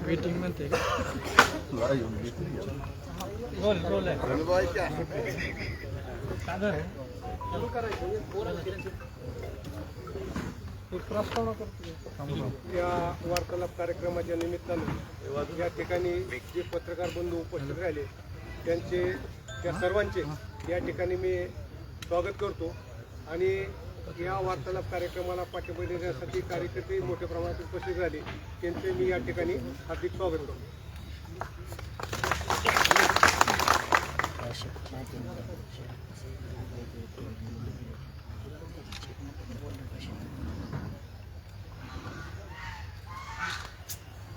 Meeting म्हणते role आहे एक प्रस्तावना करतो या वार्तालाप कार्यक्रमाच्या निमित्तानं या ठिकाणी जे पत्रकार बंधू उपस्थित राहिले त्यांचे त्या सर्वांचे या ठिकाणी मी स्वागत करतो. आणि या वार्तालाप कार्यक्रमाला पाठिंबा देण्यासाठी कार्यकर्ते मोठ्या प्रमाणात उपस्थित झाले त्यांचे मी या ठिकाणी हार्दिक स्वागत करतो.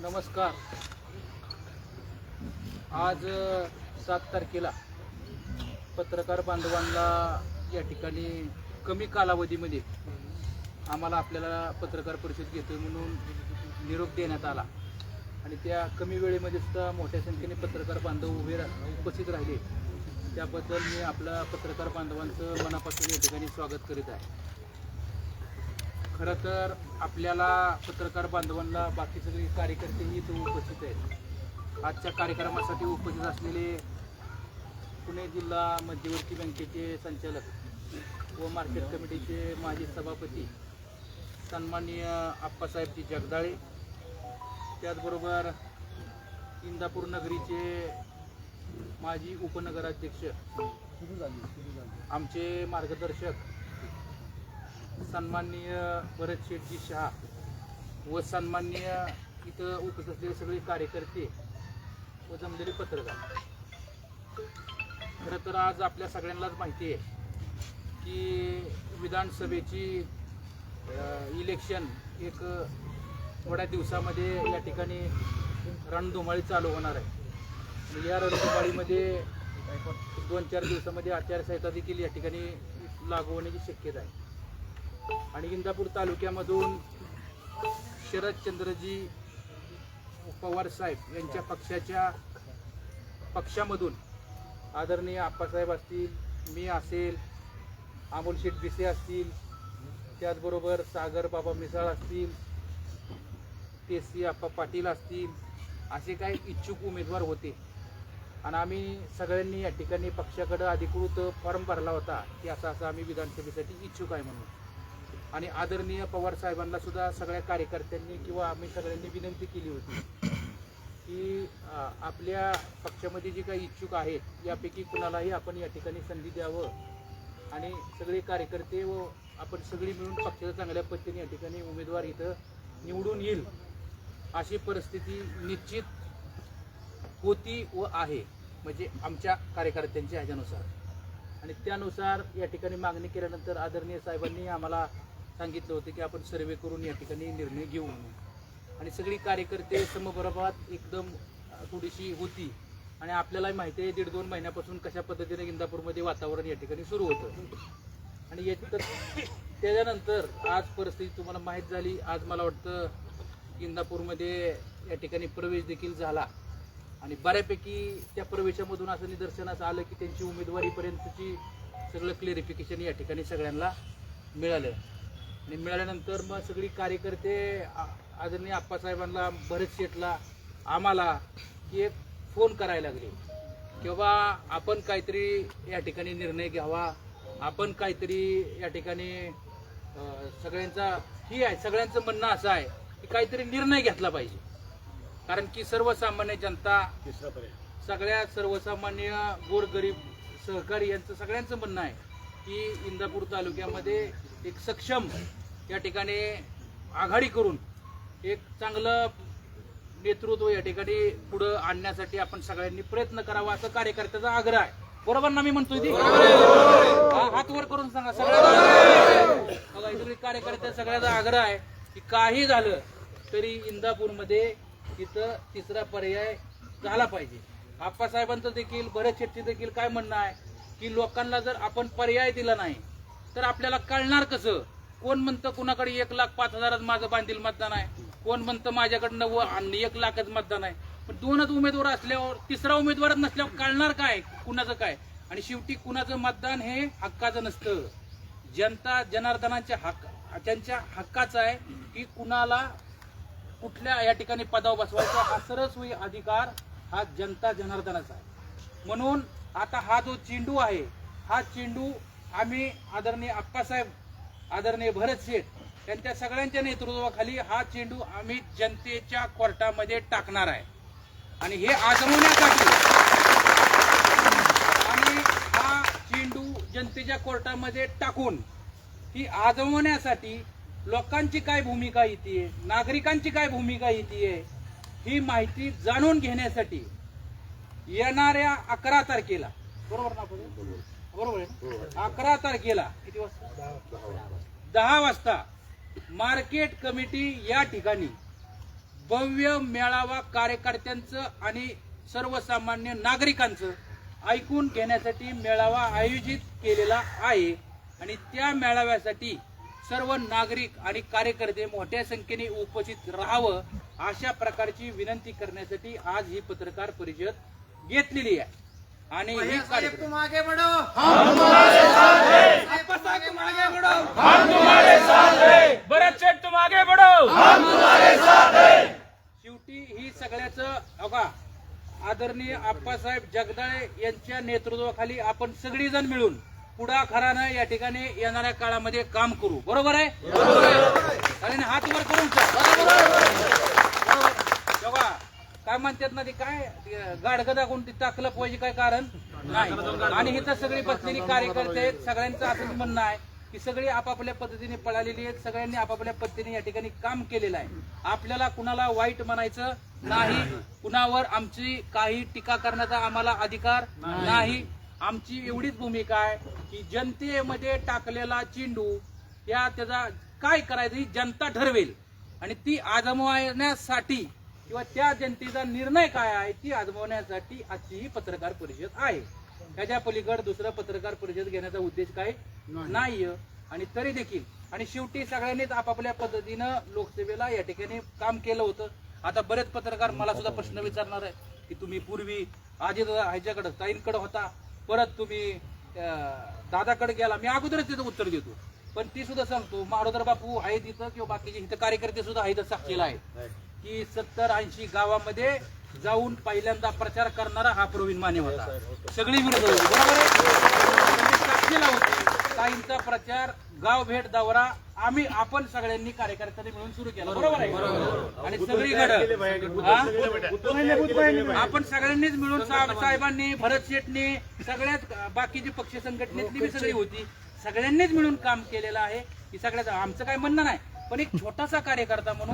नमस्कार. आज सात तारखेला पत्रकार बांधवांना या ठिकाणी कमी कालावधीमध्ये आम्हाला आपल्याला पत्रकार परिषद घेतोय म्हणून निरोप देण्यात आला. आणि त्या कमी वेळेमध्ये सुद्धा मोठ्या संख्येने पत्रकार बांधव उभे रा उपस्थित राहिले. त्याबद्दल मी आपल्या पत्रकार बांधवांचं मनापासून या ठिकाणी स्वागत करीत आहे. खरं तर आपल्याला पत्रकार बांधवांना बाकी सगळे कार्यकर्तेही इथं उपस्थित आहेत. आजच्या कार्यक्रमासाठी उपस्थित असलेले पुणे जिल्हा मध्यवर्ती बँकेचे संचालक व मार्केट कमिटीचे माजी सभापती सन्माननीय आप्पासाहेबजी जगदाळे त्याचबरोबर इंदापूर नगरीचे माजी उपनगराध्यक्ष आमचे मार्गदर्शक सन्माननीय भरत शेठजी शहा व सन्माननीय इथं उपस्थित असलेले सगळे कार्यकर्ते व जमलेले पत्रकार. खरं तर आज आपल्या सगळ्यांनाच माहिती आहे की विधानसभेची इलेक्शन एक थोड्या दिवसामध्ये या ठिकाणी रणधुमाळी चालू होणार आहे. म्हणजे या रणधुमाळीमध्ये दोन चार दिवसामध्ये आचारसंहिता देखील या ठिकाणी लागू होण्याची शक्यता आहे. आणि इंदापूर तालुक्यामधून शरदचंद्रजी पवार साहेब यांच्या पक्षाच्या पक्षामधून आदरणीय आप्पासाहेब असतील मी असेल अमोल शेठ बिसे असतील त्याचबरोबर सागर बाबा मिसाळ असतील तेसी आप्पा पाटील असतील असे काही इच्छुक उमेदवार होते. आणि आम्ही सगळ्यांनी या ठिकाणी पक्षाकडं अधिकृत फॉर्म भरला होता की असं असं आम्ही विधानसभेसाठी इच्छुक आहे म्हणून. आणि आदरणीय पवार साहेबांना सुद्धा सगळ्या कार्यकर्त्यांनी किंवा आम्ही सगळ्यांनी विनंती केली होती की आपल्या पक्षामध्ये जे काही इच्छुक आहेत यापैकी कुणालाही आपण या ठिकाणी संधी द्यावं. आणि सगळे कार्यकर्ते व आपण सगळी मिळून पक्षाच्या चांगल्या पद्धतीने या ठिकाणी उमेदवार इथं निवडून येईल अशी परिस्थिती निश्चित होती व आहे. म्हणजे आमच्या कार्यकर्त्यांच्या ह्याच्यानुसार. आणि त्यानुसार या ठिकाणी मागणी केल्यानंतर आदरणीय साहेबांनी आम्हाला सांगितलं होतं की आपण सर्वे करून या ठिकाणी निर्णय घेऊ म्हणून. आणि सगळी कार्यकर्ते समप्रभात एकदम थोडीशी होती. आणि आपल्यालाही माहिती आहे दीड दोन महिन्यापासून कशा पद्धतीने इंदापूरमध्ये वातावरण या ठिकाणी सुरू होतं. आणि याच्यात त्याच्यानंतर आज परिस्थिती तुम्हाला माहीत झाली. आज मला वाटतं इंदापूरमध्ये या ठिकाणी प्रवेश देखील झाला. आणि बऱ्यापैकी त्या प्रवेशामधून असं निदर्शनास आलं की त्यांची उमेदवारीपर्यंतची सगळं क्लिअरिफिकेशन या ठिकाणी सगळ्यांना मिळालं. आणि मिळाल्यानंतर मग सगळी कार्यकर्ते आदरणीय आप्पासाहेबांना भरत शेठला आम्हाला की एक फोन करायला लागले. किंवा आपण काहीतरी या ठिकाणी निर्णय घ्यावा आपण काहीतरी या ठिकाणी सगळ्यांचा ही आहे सगळ्यांचं म्हणणं असं आहे की काहीतरी निर्णय घेतला पाहिजे. कारण की सर्वसामान्य जनता सगळ्या सर्वसामान्य गोरगरीब सहकारी यांचं सगळ्यांचं म्हणणं आहे की इंदापूर तालुक्यामध्ये एक सक्षम या ठिकाणी आघाडी करून एक चांगलं नेतृत्व या ठिकाणी पुढं आणण्यासाठी आपण सगळ्यांनी प्रयत्न करावा असं कार्यकर्त्याचा आग्रह आहे. बरोबर ना मी म्हणतोय ती. हात वर करून सांगा. सगळ्या कार्यकर्त्या सगळ्याचा आग्रह आहे की काही झालं तरी इंदापूरमध्ये तिथं तिसरा पर्याय झाला पाहिजे. आप्पासाहेबांचं देखील भरत शेट्टी देखील काय म्हणणं आहे? की लोकांना जर आपण पर्याय दिला नाही तर आपल्याला कळणार कसं? कोण म्हणतं कुणाकडे एक लाख पाच हजारात माझं बांधील मतदान आहे? कोण म्हणतं माझ्याकडनं व आणि एक लाखच मतदान आहे? पण दोनच उमेदवार असल्यावर तिसरा उमेदवारच नसल्यावर कळणार काय? कुणाचं काय? आणि शेवटी कुणाचं मतदान हे हक्काचं नसतं. जनता जनार्दनाच्या हक्क त्यांच्या हक्काचं आहे की कुणाला कुठल्या या ठिकाणी पदावर बसवायचा हा सरस्वी अधिकार हा जनता जनार्दनाचा आहे. म्हणून आता हा जो चेंडू आहे हा चेंडू आम्ही आदरणीय अप्पासाहेब आदरणीय भरत शेठ त्यांच्या सगळ्यांच्या नेतृत्वाखाली हा चेंडू आम्ही जनतेच्या कोर्टामध्ये टाकणार आहे. आणि हे आजमवण्यासाठी आणि हा चेंडू जनतेच्या कोर्टामध्ये टाकून ही आजमवण्यासाठी लोकांची काय भूमिका येते नागरिकांची काय भूमिका येते ही माहिती जाणून घेण्यासाठी येणाऱ्या अकरा तारखेला. बरोबर ना बरोबर आहे. अकरा तारखेला किती वाजता? दहा वाजता मार्केट कमिटी या ठिकाणी भव्य मेळावा कार्यकर्त्यांचं आणि सर्वसामान्य नागरिकांचं ऐकून घेण्यासाठी मेळावा आयोजित केलेला आहे. आणि त्या मेळाव्यासाठी सर्व नागरिक आणि कार्यकर्ते मोठ्या संख्येने उपस्थित राहावं अशा प्रकारची विनंती करण्यासाठी आज ही पत्रकार परिषद घेतलेली आहे. आणि ही कार्यक्रम तुम आगे बढ़ो बरं शेठ तुम आगे बढो शेवटी ही सगळ्याच बघा आदरणीय आप्पासाहेब जगदाळे यांच्या नेतृत्वाखाली आपण सगळीजण मिळून पुढाकारानं या ठिकाणी येणाऱ्या काळामध्ये काम करू. बरोबर आहे? सगळ्यांनी हात वर करून बघा काय म्हणतात ना ते काय? गाडगदा कोणती टाकलं पाहिजे काय कारण? नाही. आणि इथं सगळी बसलेली कार्यकर्ते आहेत. सगळ्यांचं असंच म्हणणं आहे की सगळी आपापल्या पद्धतीने पळालेली आहेत. सगळ्यांनी आपापल्या पद्धतीने या ठिकाणी काम केलेलं आहे. आपल्याला कुणाला वाईट म्हणायचं नाही. कुणावर आमची काही टीका करण्याचा आम्हाला अधिकार नाही. आमची एवढीच भूमिका आहे की जनतेमध्ये टाकलेला चेंडू या त्याचा काय करायचं ही जनता ठरवेल. आणि ती आजमावण्यासाठी किंवा त्या जनतेचा निर्णय काय आहे ती आजमावण्यासाठी आजची ही पत्रकार परिषद आहे. त्याच्या पलीकडे दुसरं पत्रकार परिषद घेण्याचा उद्देश काय? नाहीये. आणि तरी देखील आणि शेवटी सगळ्यांनीच आपापल्या पद्धतीनं लोकसेवेला या ठिकाणी काम केलं होतं. आता बरेच पत्रकार मला सुद्धा प्रश्न विचारणार आहे की तुम्ही पूर्वी आजी ह्याच्याकडे ताईंकडे होता. परत तुम्ही दादाकडे गेला मी अगोदरच तिथं उत्तर देतो. पण ती सुद्धा सांगतो मारोदर बापू आहे तिथं किंवा बाकीचे इथं कार्यकर्ते सुद्धा आहेत साक्षीला आहेत की सत्तर ऐंशी गावामध्ये जाऊन पहिल्यांदा प्रचार करणारा हा प्रवीण माने होता. सगळी विरोध होती. बरोबर साक्षीला होती काहींचा प्रचार गाव भेट दौरा आम्ही आपण सगळ्यांनी कार्यकर्त्यांनी मिळून सुरू केला. बरोबर. आहे. आणि सगळीकडे? आपण सगळ्यांनीच मिळून साहेब- साहेबांनी भरत शेटनी सगळ्याच बाकीची पक्ष संघटनेतली बी सगळी होती. सगळ्यांनीच मिळून काम केलेलं आहे. की सगळ्याच आमचं काय म्हणणं नाही. पण एक छोटासा कार्यकर्ता म्हणून